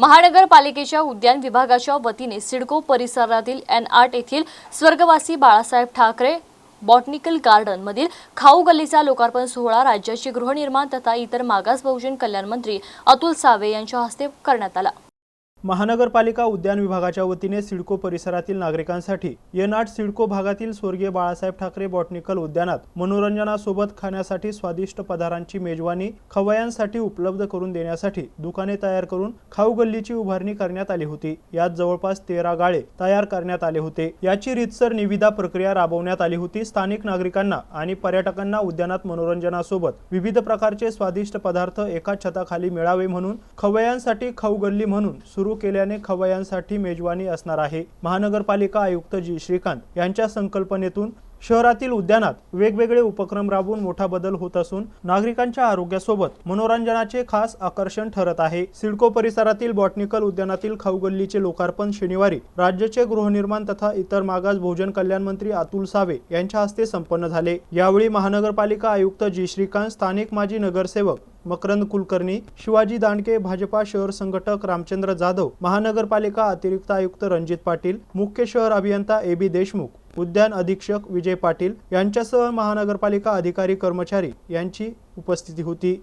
महानगरपालिकेच्या उद्यान विभागाच्या वतीने सिडको परिसरातील एन आर्ट येथील स्वर्गवासी बाळासाहेब ठाकरे बॉटनिकल गार्डन मधील खाऊ गल्लीचा लोकार्पण सोहळा राज्याचे गृहनिर्माण तथा इतर मागास बहुजन कल्याण मंत्री अतुल सावे यांच्या हस्ते करण्यात आला. महानगरपालिका उद्यान विभागाच्या वतीने सिडको परिसरातील नागरिकांसाठी येनाट सिडको भागातील स्वर्गीय बाळासाहेब ठाकरे बॉटनिकल उद्यानात मनोरंजनासोबत खाण्यासाठी स्वादिष्ट पदार्थांची मेजवानी खवयांसाठी उपलब्ध करून देण्यासाठी दुकाने तयार करून खाऊ गल्लीची उभारणी करण्यात आली होती. यात जवळपास तेरा गाळे तयार करण्यात आले होते. याची रीतसर निविदा प्रक्रिया राबवण्यात आली होती. स्थानिक नागरिकांना आणि पर्यटकांना उद्यानात मनोरंजनासोबत विविध प्रकारचे स्वादिष्ट पदार्थ एका छताखाली मिळावे म्हणून खवयांसाठी खाऊ गल्ली म्हणून सुरू केल्याने खवयांसाठी मेजवानी असणार आहे. महानगरपालिका आयुक्त जी. श्रीकांत यांच्या संकल्पनेतून शहरातील उद्यानात वेगवेगळे उपक्रम राबवून मोठा बदल होत असून नागरिकांच्या आरोग्यासोबत मनोरंजनाचे खास आकर्षण ठरत आहे. सिडको परिसरातील बॉटनिकल उद्यानातील खाऊगल्लीचे लोकार्पण शनिवारी राज्याचे गृहनिर्माण तथा इतर मागास भोजन कल्याण मंत्री अतुल सावे यांच्या हस्ते संपन्न झाले. यावेळी महानगरपालिका आयुक्त जी. श्रीकांत स्थानिक माजी नगरसेवक मकरंद कुलकर्णी शिवाजी दांडके भाजपा शहर संघटक रामचंद्र जाधव महानगरपालिका अतिरिक्त आयुक्त रणजित पाटील मुख्य शहर अभियंता ए बी देशमुख उद्यान अधीक्षक विजय पाटील यांच्यासह महानगरपालिका अधिकारी कर्मचारी यांची उपस्थिती होती.